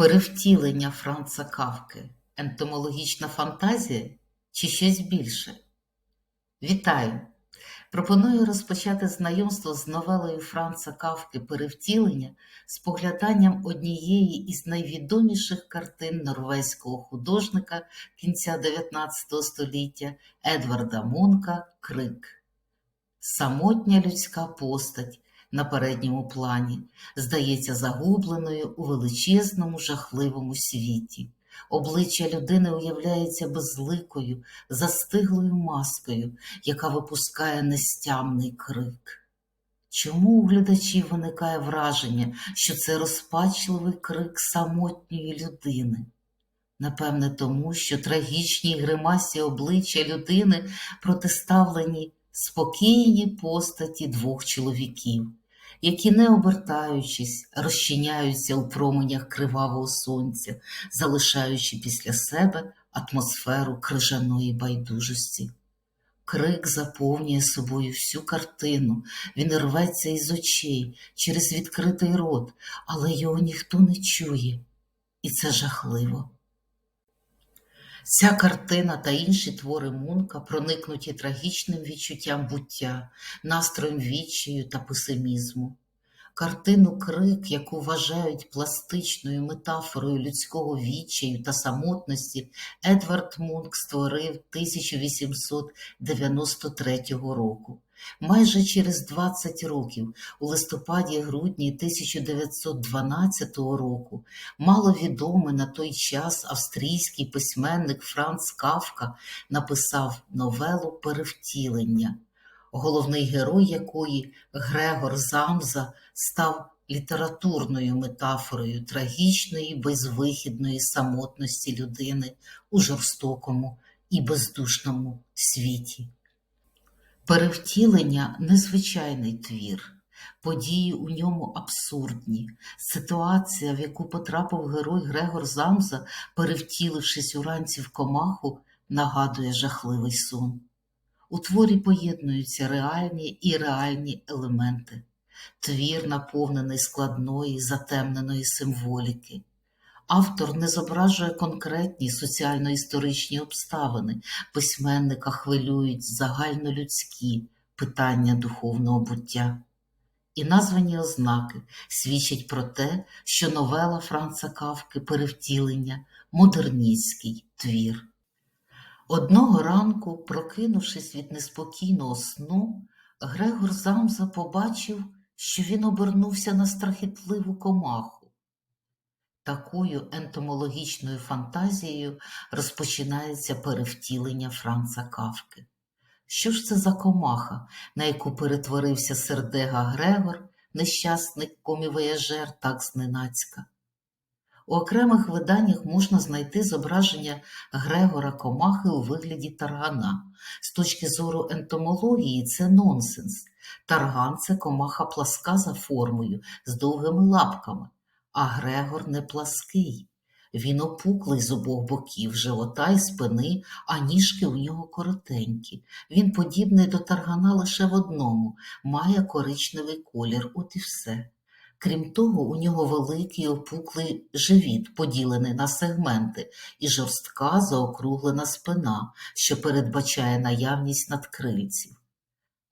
Перевтілення Франца Кафки ентомологічна фантазія чи щось більше? Вітаю! Пропоную розпочати знайомство з новелою Франца Кафки Перевтілення з погляданням однієї із найвідоміших картин норвезького художника кінця 19 століття Едварда Мунка Крик. Самотня людська постать на передньому плані здається загубленою у величезному жахливому світі. Обличчя людини уявляється безликою, застиглою маскою, яка випускає нестямний крик. Чому у глядачів виникає враження, що це розпачливий крик самотньої людини? Напевне, тому, що трагічній гримасі обличчя людини протиставлені спокійні постаті двох чоловіків, які, не обертаючись, розчиняються у променях кривавого сонця, залишаючи після себе атмосферу крижаної байдужості. Крик заповнює собою всю картину, він рветься із очей через відкритий рот, але його ніхто не чує, і це жахливо. Ця картина та інші твори Мунка проникнуті трагічним відчуттям буття, настроєм відчаю та песимізму. Картину Крик, яку вважають пластичною метафорою людського відчаю та самотності, Едвард Мунк створив 1893 року. Майже через 20 років, у листопаді-грудні 1912 року, маловідомий на той час австрійський письменник Франц Кафка написав новелу Перевтілення, головний герой якої Грегор Замза став літературною метафорою трагічної безвихідної самотності людини у жорстокому і бездушному світі. Перевтілення незвичайний твір, події у ньому абсурдні. Ситуація, в яку потрапив герой Грегор Замза, перевтілившись уранці в комаху, нагадує жахливий сон. У творі поєднуються реальні і реальні елементи. Твір наповнений складної, затемненої символіки. Автор не зображує конкретні соціально-історичні обставини, письменника хвилюють загальнолюдські питання духовного буття. І названі ознаки свідчать про те, що новела Франца Кавки перевтілення модерністський твір. Одного ранку, прокинувшись від неспокійного сну, Грегор Замза побачив, що він обернувся на страхітливу комаху. Такою ентомологічною фантазією розпочинається перевтілення Франца Кавки. Що ж це за комаха, на яку перетворився сердега Грегор, нещасний комівояжер, так зненацька? У окремих виданнях можна знайти зображення Грегора Комахи у вигляді таргана. З точки зору ентомології, це нонсенс. Тарган це комаха пласка за формою, з довгими лапками. А Грегор не плаский. Він опуклий з обох боків, живота і спини, а ніжки у нього коротенькі. Він подібний до таргана лише в одному, має коричневий колір, от і все. Крім того, у нього великий опуклий живіт, поділений на сегменти, і жорстка заокруглена спина, що передбачає наявність надкрильців.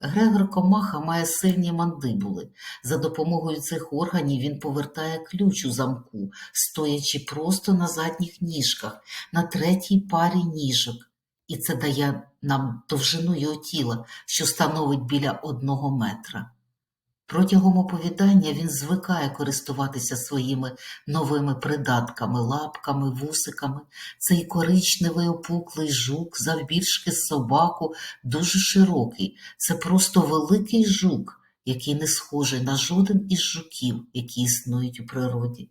Грегор Комаха має сильні мандибули. За допомогою цих органів він повертає ключ у замку, стоячи просто на задніх ніжках, на третій парі ніжок. І це дає нам довжину його тіла, що становить біля одного метра. Протягом оповідання він звикає користуватися своїми новими придатками, лапками, вусиками. Цей коричневий опуклий жук, завбільшки собаку, дуже широкий. Це просто великий жук, який не схожий на жоден із жуків, які існують у природі.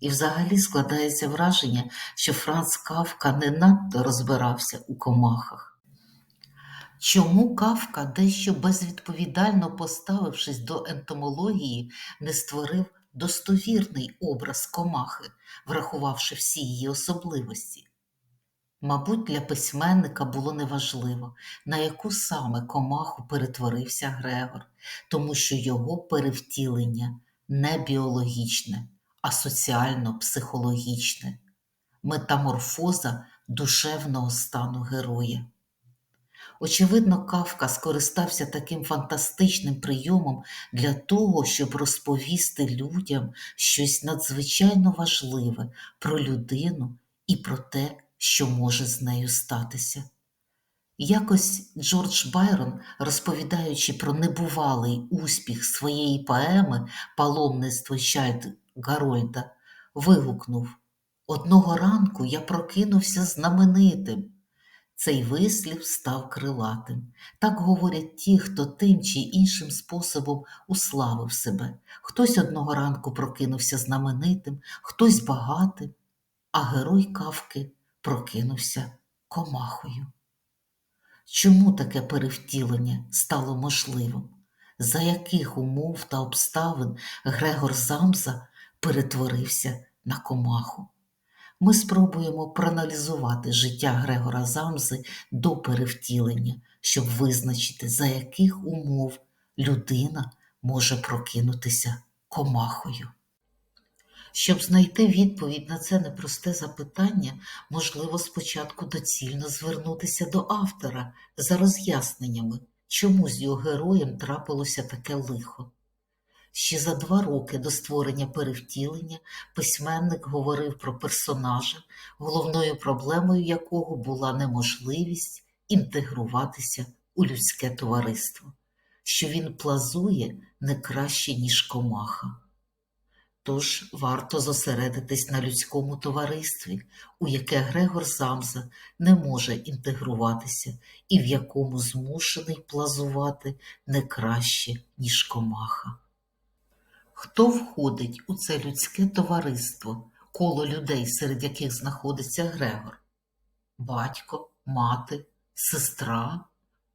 І взагалі складається враження, що Франц Кавка не надто розбирався у комахах. Чому Кавка, дещо безвідповідально поставившись до ентомології, не створив достовірний образ комахи, врахувавши всі її особливості? Мабуть, для письменника було неважливо, на яку саме комаху перетворився Грегор, тому що його перевтілення не біологічне, а соціально-психологічне метаморфоза душевного стану героя. Очевидно, Кавка скористався таким фантастичним прийомом для того, щоб розповісти людям щось надзвичайно важливе про людину і про те, що може з нею статися. Якось Джордж Байрон, розповідаючи про небувалий успіх своєї поеми Паломництво Чайд Гарольда, вигукнув Одного ранку я прокинувся знаменитим. Цей вислів став крилатим. Так говорять ті, хто тим чи іншим способом уславив себе. Хтось одного ранку прокинувся знаменитим, хтось багатим, а герой кавки прокинувся комахою. Чому таке перевтілення стало можливим? За яких умов та обставин Грегор Замза перетворився на комаху? Ми спробуємо проаналізувати життя Грегора Замзи до перевтілення, щоб визначити, за яких умов людина може прокинутися комахою. Щоб знайти відповідь на це непросте запитання, можливо спочатку доцільно звернутися до автора за роз'ясненнями, чому з його героєм трапилося таке лихо. Ще за два роки до створення перевтілення письменник говорив про персонажа, головною проблемою якого була неможливість інтегруватися у людське товариство, що він плазує не краще, ніж комаха. Тож варто зосередитись на людському товаристві, у яке Грегор Замза не може інтегруватися і в якому змушений плазувати не краще, ніж комаха. Хто входить у це людське товариство, коло людей, серед яких знаходиться Грегор? Батько, мати, сестра,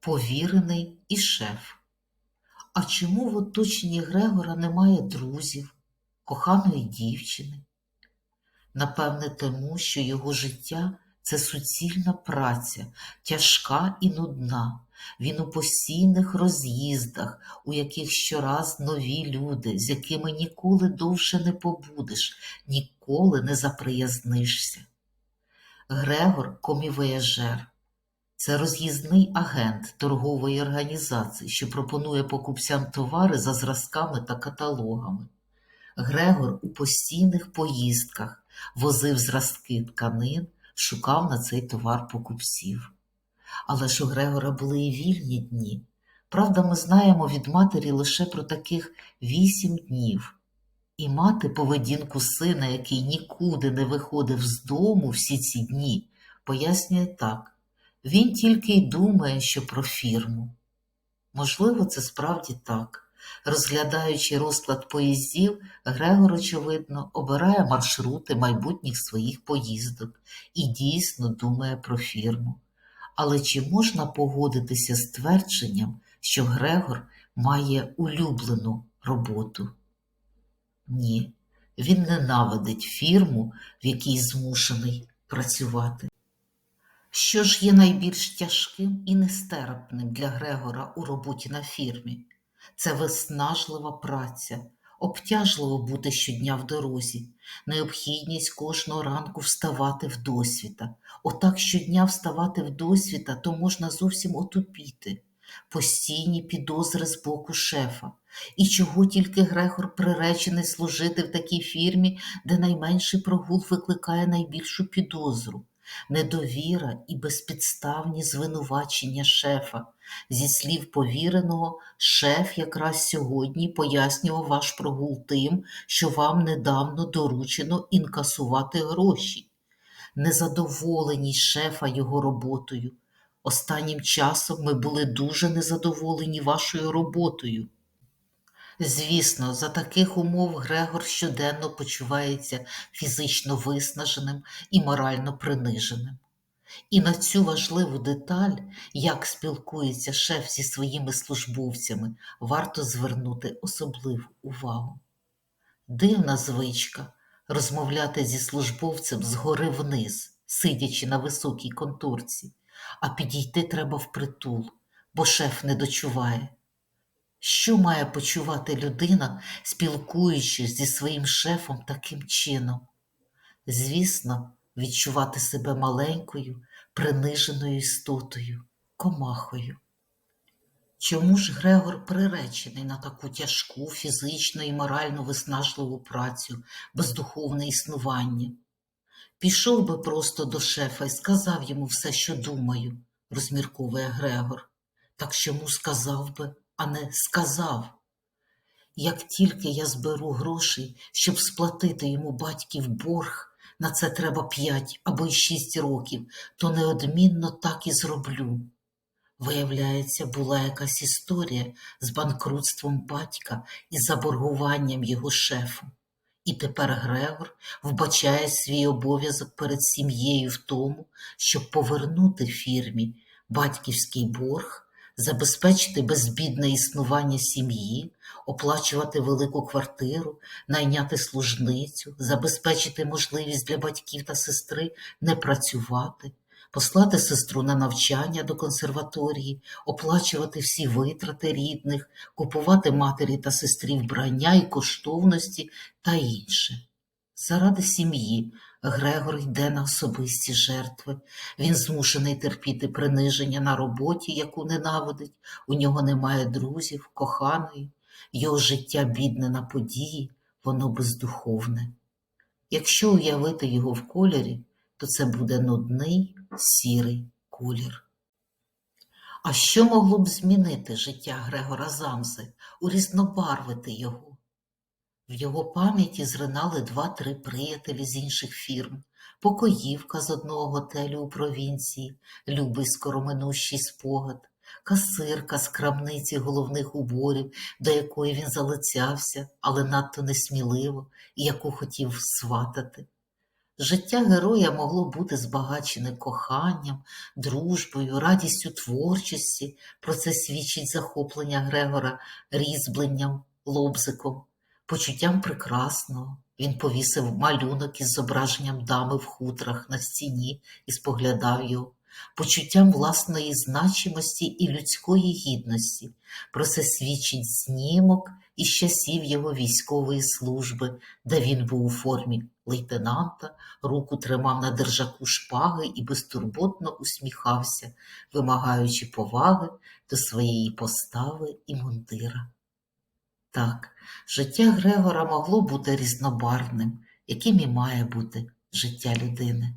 повірений і шеф. А чому в оточенні Грегора немає друзів, коханої дівчини? Напевне, тому, що його життя це суцільна праця, тяжка і нудна. Він у постійних роз'їздах, у яких щораз нові люди, з якими ніколи довше не побудеш, ніколи не заприязнишся. Грегор комівояжер. Це роз'їзний агент торгової організації, що пропонує покупцям товари за зразками та каталогами. Грегор у постійних поїздках возив зразки тканин, шукав на цей товар покупців. Але ж у Грегора були і вільні дні. Правда, ми знаємо від матері лише про таких вісім днів. І мати поведінку сина, який нікуди не виходив з дому всі ці дні, пояснює так він тільки й думає, що про фірму. Можливо, це справді так. Розглядаючи розклад поїздів, Грегор, очевидно, обирає маршрути майбутніх своїх поїздок і дійсно думає про фірму. Але чи можна погодитися з твердженням, що Грегор має улюблену роботу? Ні, він ненавидить фірму, в якій змушений працювати. Що ж є найбільш тяжким і нестерпним для Грегора у роботі на фірмі? Це виснажлива праця, обтяжливо бути щодня в дорозі, необхідність кожного ранку вставати в досвіта. Отак щодня вставати в досвіта, то можна зовсім отупіти, постійні підозри з боку шефа. І чого тільки Грегор приречений служити в такій фірмі, де найменший прогул викликає найбільшу підозру недовіра і безпідставні звинувачення шефа. Зі слів повіреного, шеф якраз сьогодні пояснював ваш прогул тим, що вам недавно доручено інкасувати гроші. Незадоволені шефа його роботою. Останнім часом ми були дуже незадоволені вашою роботою. Звісно, за таких умов Грегор щоденно почувається фізично виснаженим і морально приниженим. І на цю важливу деталь, як спілкується шеф зі своїми службовцями, варто звернути особливу увагу. Дивна звичка розмовляти зі службовцем згори вниз, сидячи на високій конторці, а підійти треба впритул, бо шеф не дочуває. Що має почувати людина, спілкуючись зі своїм шефом таким чином? Звісно, відчувати себе маленькою, приниженою істотою, комахою. Чому ж Грегор приречений на таку тяжку фізично і морально виснажливу працю, бездуховне існування? Пішов би просто до шефа і сказав йому все, що думаю, розмірковує Грегор. Так чому сказав би, а не сказав? Як тільки я зберу грошей, щоб сплатити йому батьків борг, на це треба п'ять або й шість років, то неодмінно так і зроблю. Виявляється, була якась історія з банкрутством батька і заборгуванням його шефу. І тепер Грегор вбачає свій обов'язок перед сім'єю в тому, щоб повернути фірмі батьківський борг, забезпечити безбідне існування сім'ї, оплачувати велику квартиру, найняти служницю, забезпечити можливість для батьків та сестри не працювати, послати сестру на навчання до консерваторії, оплачувати всі витрати рідних, купувати матері та сестрі вбрання і коштовності та інше. Заради сім'ї Грегор йде на особисті жертви. Він змушений терпіти приниження на роботі, яку ненавидить. У нього немає друзів, коханої, його життя бідне на події, воно бездуховне. Якщо уявити його в кольорі, то це буде нудний сірий колір. А що могло б змінити життя Грегора Замзи, урізнобарвити його? В його пам'яті зринали два-три приятелі з інших фірм, покоївка з одного готелю у провінції, любий скороминущий спогад, касирка з крамниці головних уборів, до якої він залицявся, але надто несміливо, і яку хотів сватати. Життя героя могло бути збагачене коханням, дружбою, радістю творчості. Про це свідчить захоплення Грегора різьбленням, лобзиком, почуттям прекрасного. Він повісив малюнок із зображенням дами в хутрах на стіні і споглядав його, почуттям власної значимості і людської гідності. Про це свідчить знімок із часів його військової служби, де він був у формі лейтенанта, руку тримав на держаку шпаги і безтурботно усміхався, вимагаючи поваги до своєї постави і мундира. Так, життя Грегора могло бути різнобарвним, яким і має бути життя людини.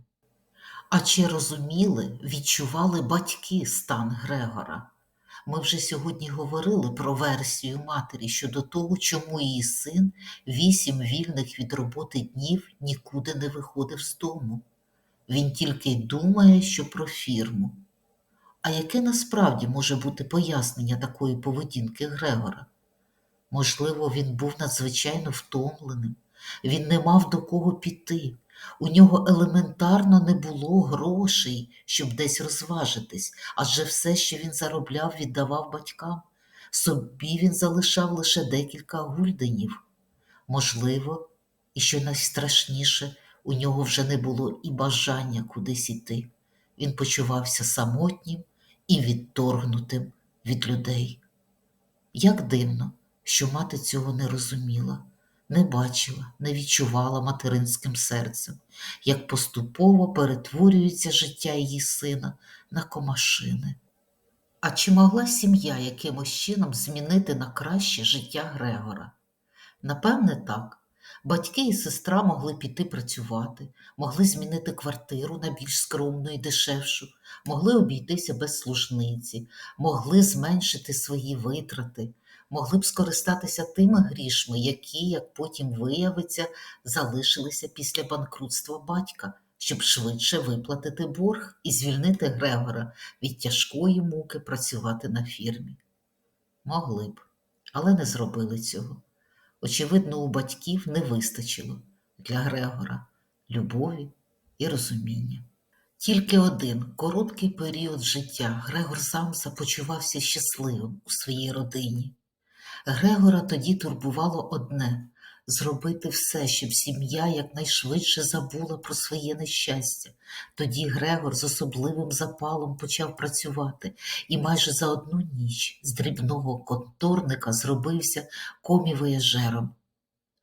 А чи розуміли, відчували батьки стан Грегора? Ми вже сьогодні говорили про версію матері щодо того, чому її син вісім вільних від роботи днів нікуди не виходив з дому. Він тільки й думає, що про фірму. А яке насправді може бути пояснення такої поведінки Грегора? Можливо, він був надзвичайно втомленим, він не мав до кого піти. У нього елементарно не було грошей, щоб десь розважитись, адже все, що він заробляв, віддавав батькам. Собі він залишав лише декілька гульденів. Можливо, і що найстрашніше, у нього вже не було і бажання кудись іти. Він почувався самотнім і відторгнутим від людей. Як дивно, що мати цього не розуміла не бачила, не відчувала материнським серцем, як поступово перетворюється життя її сина на комашини. А чи могла сім'я якимось чином змінити на краще життя Грегора? Напевне, так. Батьки і сестра могли піти працювати, могли змінити квартиру на більш скромну і дешевшу, могли обійтися без служниці, могли зменшити свої витрати, могли б скористатися тими грішми, які, як потім виявиться, залишилися після банкрутства батька, щоб швидше виплатити борг і звільнити Грегора від тяжкої муки працювати на фірмі. Могли б, але не зробили цього. Очевидно, у батьків не вистачило для Грегора любові і розуміння. Тільки один короткий період життя Грегор Самса почувався щасливим у своїй родині. Грегора тоді турбувало одне зробити все, щоб сім'я якнайшвидше забула про своє нещастя. Тоді Грегор з особливим запалом почав працювати, і майже за одну ніч з дрібного конторника зробився комівояжером.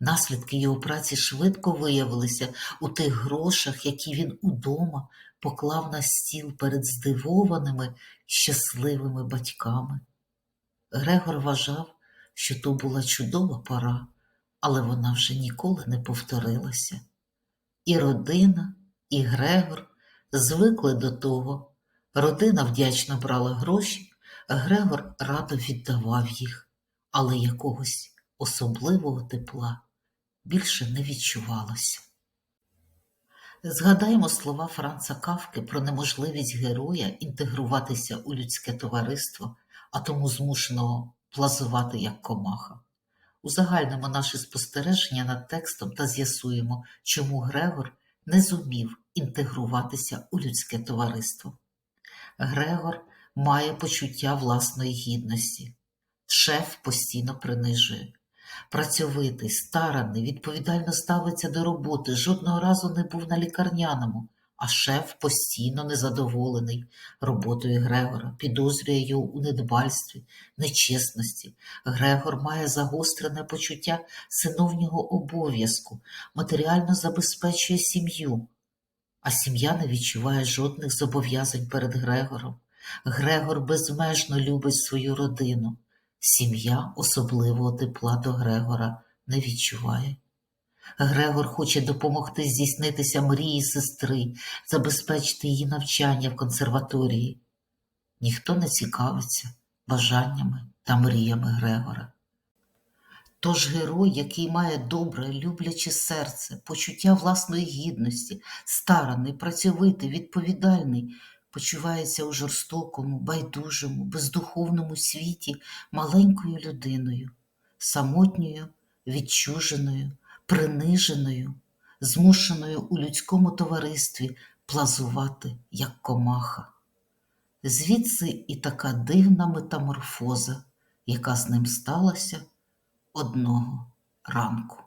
Наслідки його праці швидко виявилися у тих грошах, які він удома поклав на стіл перед здивованими, щасливими батьками. Грегор вважав, що то була чудова пора, але вона вже ніколи не повторилася. І родина, і Грегор звикли до того. Родина вдячно брала гроші, Грегор радо віддавав їх, але якогось особливого тепла більше не відчувалося. Згадаємо слова Франца Кавки про неможливість героя інтегруватися у людське товариство, а тому змушеного плазувати як комаха. Узагальнимо наші спостереження над текстом та з'ясуємо, чому Грегор не зумів інтегруватися у людське товариство. Грегор має почуття власної гідності. Шеф постійно принижує. Працьовитий, стараний, відповідально ставиться до роботи, жодного разу не був на лікарняному, а шеф постійно незадоволений роботою Грегора, підозрює його у недбальстві, нечесності. Грегор має загострене почуття синовнього обов'язку, матеріально забезпечує сім'ю, а сім'я не відчуває жодних зобов'язань перед Грегором. Грегор безмежно любить свою родину. Сім'я особливого тепла до Грегора не відчуває. Грегор хоче допомогти здійснитися мрії сестри, забезпечити її навчання в консерваторії. Ніхто не цікавиться бажаннями та мріями Грегора. Тож герой, який має добре, любляче серце, почуття власної гідності, стараний, працьовитий, відповідальний, почувається у жорстокому, байдужому, бездуховному світі маленькою людиною, самотньою, відчуженою, приниженою, змушеною у людському товаристві плазувати, як комаха. Звідси і така дивна метаморфоза, яка з ним сталася одного ранку.